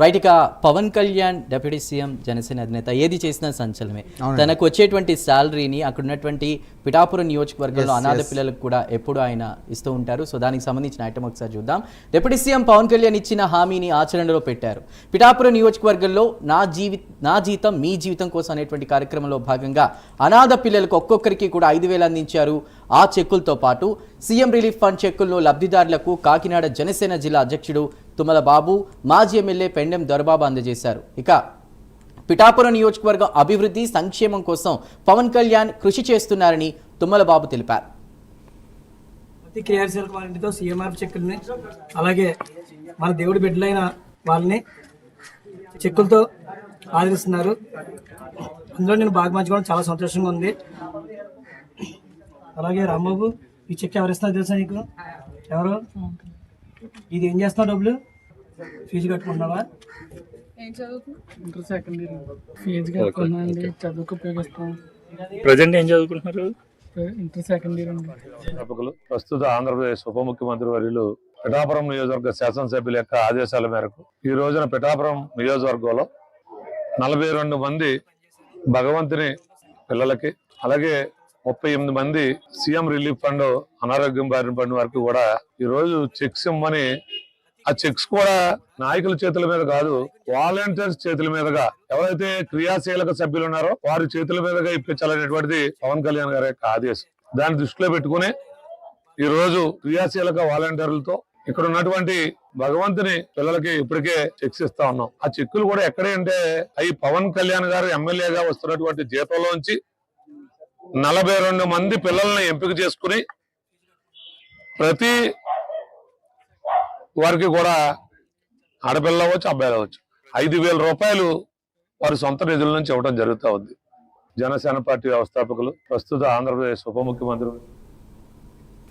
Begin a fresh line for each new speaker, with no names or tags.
Right ఇక Pawan Kalyan deputy CM Janasena అధినేత. ఏది చేసినా సంచలనమే. తనకు వచ్చేటువంటి శాలరీని అక్కడ ఉన్నటువంటి పిఠాపురం నియోజకవర్గంలో అనాథ పిల్లలకు కూడా ఎప్పుడు ఆయన ఇస్తూ ఉంటారు. సో దానికి సంబంధించిన ఐటమ్ ఒకసారి చూద్దాం. డిప్యూటీ సీఎం పవన్ కళ్యాణ్ ఇచ్చిన హామీని ఆచరణలో పెట్టారు. పిఠాపురం నియోజకవర్గంలో నా జీవి నా జీతం మీ జీవితం కోసం అనేటువంటి కార్యక్రమంలో భాగంగా అనాథ పిల్లలకు ఒక్కొక్కరికి కూడా ఐదు వేలు అందించారు ఆ చెక్కులతో పాటు. సీఎం రిలీఫ్ ఫండ్ చెక్కులను లబ్ధిదారులకు కాకినాడ జనసేన జిల్లా అధ్యక్షుడు తుమ్మల బాబు మాజీ ఎమ్మెల్యే పెండెం దొరబాబు అందజేశారు. ఇక పిఠాపురం నియోజకవర్గం అభివృద్ధి సంక్షేమం కోసం పవన్ కళ్యాణ్ కృషి చేస్తున్నారని తుమ్మల బాబు తెలిపారు.
అతి క్రియాశీల క్వాలిటీతో సీఎంఆర్ చెక్కుల్ని అలాగే మన దేవుడి బిడ్డలైన వాళ్ళని చెక్కులతో ఆదరిస్తున్నారు. అందులో నేను బాగా మంచుకోవడం చాలా సంతోషంగా ఉంది. అలాగే రాంబాబు ఈ చెక్ ఎవరు ఇస్తున్నారు తెలుసా నీకు? ఎవరు? ఇది ఏం చేస్తావు డబ్బులు? ఫీజు
చదువుతున్నావు ఇంటర్ సెకండ్ ఇయర్. ఫీజు కట్టుకున్నా అండి చదువుకు ఉపయోగిస్తాం.
ప్రజెంట్ ఏం చదువుకుంటున్నారు?
ఇంటర్ సెకండ్ ఇయర్ అండి.
అధ్యాపకులు ప్రస్తుత ఆంధ్రప్రదేశ్ ఉప ముఖ్యమంత్రి వర్యులు పిఠాపురం నియోజకవర్గ శాసనసభ్యుల యొక్క ఆదేశాల మేరకు ఈ రోజున పిఠాపురం నియోజకవర్గంలో నలభై రెండు మంది భగవంతుని పిల్లలకి అలాగే ముప్పై ఎనిమిది మంది సీఎం రిలీఫ్ ఫండ్ అనారోగ్యం బారిన పడిన వారికి కూడా ఈ రోజు చెక్స్ ఇమ్మని ఆ చెక్స్ కూడా నాయకుల చేతుల మీద కాదు వాలంటీర్స్ చేతుల మీదుగా. ఎవరైతే క్రియాశీలక సభ్యులు ఉన్నారో వారి చేతుల మీదుగా ఇప్పించాలనేటువంటిది పవన్ కళ్యాణ్ గారి యొక్క ఆదేశం. దాన్ని దృష్టిలో పెట్టుకుని ఈ రోజు క్రియాశీలక వాలంటీర్లతో ఇక్కడ ఉన్నటువంటి భగవంతుని పిల్లలకి ఇప్పటికే చెక్స్ ఇస్తా ఉన్నాం. ఆ చెక్కులు కూడా ఎక్కడే అంటే అవి పవన్ కళ్యాణ్ గారు ఎమ్మెల్యేగా వస్తున్నటువంటి జీతంలోంచి నలభై రెండు మంది పిల్లల్ని ఎంపిక చేసుకుని ప్రతి వారికి కూడా ఆడపిల్ల అవ్వచ్చు అబ్బాయిలు అవ్వచ్చు. ఐదు వేల రూపాయలు వారి సొంత నిధుల నుంచి ఇవ్వడం జరుగుతూ ఉంది. జనసేన పార్టీ వ్యవస్థాపకులు ప్రస్తుత ఆంధ్రప్రదేశ్ ఉప ముఖ్యమంత్రి